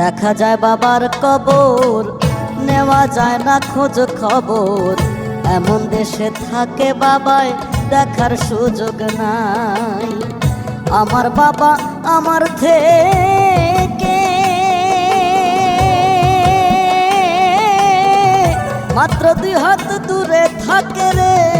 দেখা যায় বাবার কবর, নেওয়া যায় না খোঁজ খবর। এমন দেশে থাকে বাবায় দেখার সুযোগ নাই। আমার বাবা আমার থেকে। মাত্র দুই হাত দূরে থাকে রে।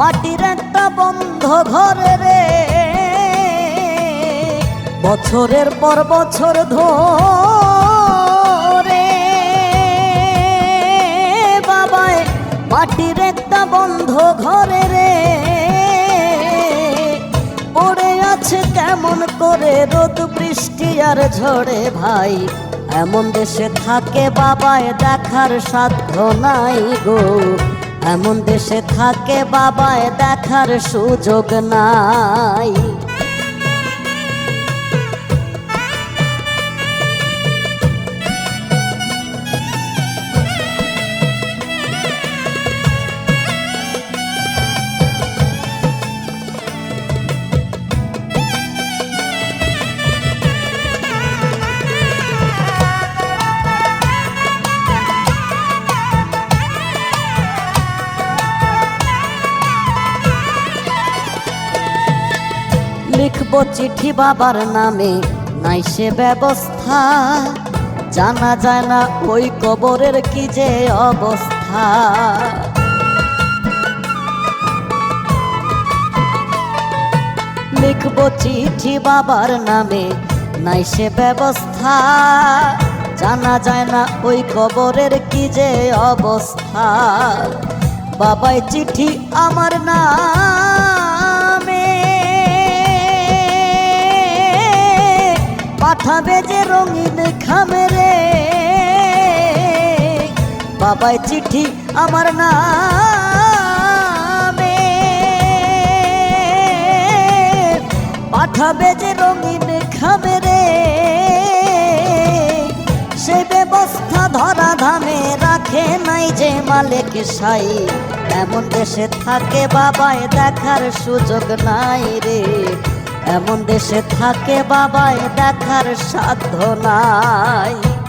মাটির একটা বন্ধ ঘরে রে। বছরের পর বছর ধরে বাবায়, মাটির একটা বন্ধ ঘরে রে। পড়ে আছে কেমন করে রোদ, বৃষ্টি আর ঝড়ে ভাই। এমন দেশে থাকে বাবায়, দেখার সাধ্য নাই গো। এমন দেশে থাকে বাবায় দেখার সুযোগ নাই। লিখব চিঠি বাবার নামে। নাই সে ব্যবস্থা। জানা যায় না ওই কবরের কি যে অবস্থা। লিখব চিঠি বাবার নামে। নাই সে ব্যবস্থা। জানা যায় না ওই কবরের কি যে অবস্থা। বাবাই চিঠি আমার নামে। পাঠাবে যে রঙিন খামেরে। বাবাই চিঠি আমার নামে। পাঠাবে যে রঙিন খামেরে। সে ব্যবস্থা ধরা ধামে রাখে নাই যে মালিক সাই। এমন দেশে থাকে বাবায় দেখার সুযোগ নাই রে। এমন দেশে থাকে বাবায় দেখার সাধ্য নাই।